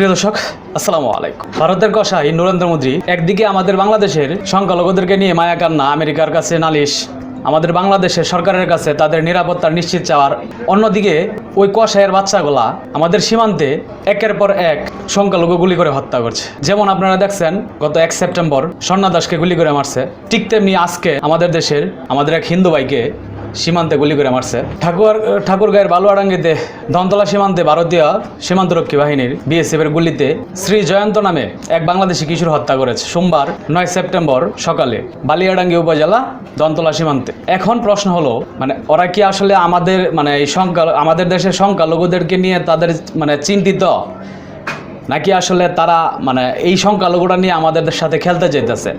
প্রিয় দর্শক, আসসালামু আলাইকুম। ভারতের কষাই নরেন্দ্র মোদী একদিকে আমাদের বাংলাদেশের সংখ্যালঘুদেরকে নিয়ে মায়া কান্না, আমেরিকার কাছে নালিশ। আমাদের বাংলাদেশের সরকারের কাছে তাদের নিরাপত্তা নিশ্চিত চাওয়ার। অন্যদিকে, ওই কষাইয়ের বাচ্চাগুলা আমাদের সীমান্তে একের পর এক সংখ্যালঘু গুলি করে হত্যা করছে। যেমন আপনারা দেখছেন, গত এক সেপ্টেম্বর স্বর্ণা দাসকে গুলি করে মারছে। ঠিক তেমনি আজকে আমাদের দেশের আমাদের এক হিন্দু ভাইকে সীমান্তে গুলি করে মারছে। ঠাকুর ঠাকুরগাঁয়ের বালুয়াডাঙ্গিতে দন্তলা সীমান্তে ভারতীয় সীমান্তরক্ষী বাহিনীর বিএসএফ এর গুলিতে শ্রী জয়ন্ত নামে এক বাংলাদেশি কিশোর হত্যা করেছে সোমবার, নয় সেপ্টেম্বর সকালে বালিয়াডাঙ্গি উপজেলা দন্তলা সীমান্তে। এখন প্রশ্ন হলো মানে ওরা কি আসলে আমাদের মানে এই সংখ্যা, আমাদের দেশের সংখ্যালঘুদেরকে নিয়ে তাদের মানে চিন্তিত? নাকি আসলে তারা মানে এই সংখ্যালঘুটা নিয়ে আমাদের সাথে খেলতে চাইতেছে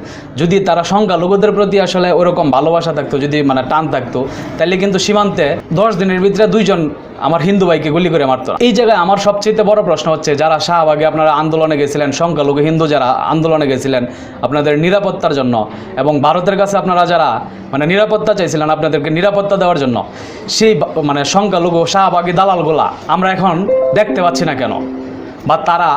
যদি তারা সংখ্যালঘুদের প্রতি আসলে ওরকম ভালোবাসা থাকতো, যদি মানে টান থাকতো তাহলে কিন্তু সীমান্তে দশ দিনের ভিতরে দুইজন আমার হিন্দু ভাইকে গুলি করে মারতো। এই জায়গায় আমার সবচেয়ে বড় প্রশ্ন হচ্ছে, যারা শাহবাগে আপনারা আন্দোলনে গেছিলেন, সংখ্যালঘু হিন্দু যারা আন্দোলনে গেছিলেন, আপনাদের নিরাপত্তার জন্য এবং ভারতের কাছে আপনারা যারা মানে নিরাপত্তা চাইছিলেন আপনাদেরকে নিরাপত্তা দেওয়ার জন্য, সেই মানে সংখ্যালঘু শাহবাগী দালালগুলা আমরা এখন দেখতে পাচ্ছি না কেন বা তারা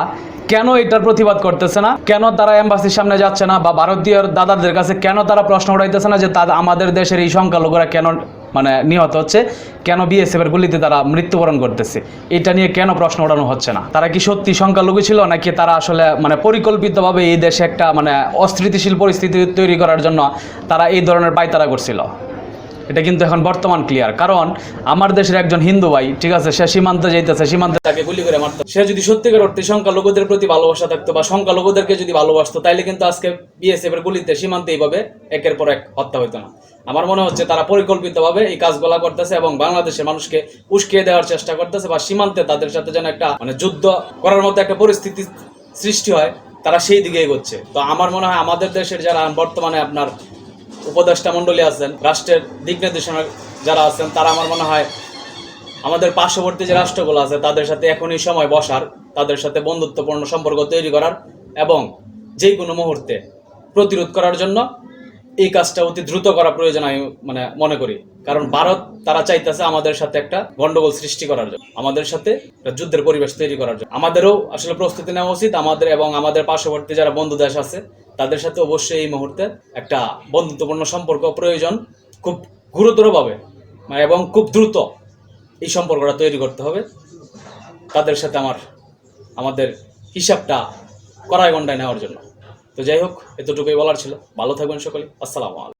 কেন এটার প্রতিবাদ করতেছে না? কেন তারা এম্বাসির সামনে যাচ্ছে না? বা ভারতীয় দাদাদের কাছে কেন তারা প্রশ্ন উঠাইতেছে না যে তারা আমাদের দেশের এই সংখ্যালঘুরা কেন মানে নিহত হচ্ছে? কেন বিএসএফ এর গুলিতে তারা মৃত্যুবরণ করতেছে? এটা নিয়ে কেন প্রশ্ন ওঠানো হচ্ছে না? তারা কি সত্যি সংখ্যালঘু ছিল নাকি তারা আসলে মানে পরিকল্পিতভাবে এই দেশে একটা মানে অস্থিতিশীল পরিস্থিতি তৈরি করার জন্য তারা এই ধরনের পায়তারা করছিল? এটা কিন্তু এখন বর্তমান ক্লিয়ার কারণ আমার দেশের একজন হিন্দু ভাই, ঠিক আছে, সে সীমান্তে যাইতেছে, সীমান্তে তাকে গুলি করে মারতো। সে যদি সত্যিকার অর্থে সংখ্যালঘুদের প্রতি ভালোবাসা থাকতো বা সংখ্যালঘুদেরকে যদি ভালোবাসতো, তাইলে কিন্তু আজকে বিএসএফ এর গুলিতে সীমান্তে এইভাবে একের পর এক হত্যা হইতো না। আমার মনে হচ্ছে তারা পরিকল্পিতভাবে এই কাজগুলা করতেছে এবং বাংলাদেশের মানুষকে উস্কিয়ে দেওয়ার চেষ্টা করতেছে বা সীমান্তে তাদের সাথে যেন একটা মানে যুদ্ধ করার মতো একটা পরিস্থিতি সৃষ্টি হয়, তারা সেই দিকে এগোচ্ছে। তো আমার মনে হয় আমাদের দেশের যারা বর্তমানে আপনার উপদেষ্টা মণ্ডলী আছেন, রাষ্ট্রের দিক নির্দেশনা যারা আছেন, তারা আমার মনে হয় আমাদের পার্শ্ববর্তী যে রাষ্ট্রগুলো আছে, তাদের সাথে এখনই সময় বসার, তাদের সাথে বন্ধুত্বপূর্ণ সম্পর্ক তৈরি করার এবং যে কোনো মুহূর্তে প্রতিরোধ করার জন্য এই কাজটা অতি দ্রুত করা প্রয়োজন আমি মানে মনে করি। কারণ ভারত তারা চাইতেছে আমাদের সাথে একটা গন্ডগোল সৃষ্টি করার জন্য, আমাদের সাথে যুদ্ধের পরিবেশ তৈরি করার জন্য। আমাদেরও আসলে প্রস্তুতি নেওয়া উচিত, আমাদের এবং আমাদের পার্শ্ববর্তী যারা বন্ধু দেশ আছে, তাদের সাথে অবশ্যই এই মুহূর্তে একটা বন্ধুত্বপূর্ণ সম্পর্ক প্রয়োজন খুব গুরুতরভাবে মানে এবং খুব দ্রুত এই সম্পর্কটা তৈরি করতে হবে। তাদের সাথে আমার, আমাদের হিসাবটা কড়াই গন্ডায় নেওয়ার জন্য। তো যাই হোক, এতটুকুই বলার ছিল। ভালো থাকবেন সকলে। আসসালামু আলাইকুম।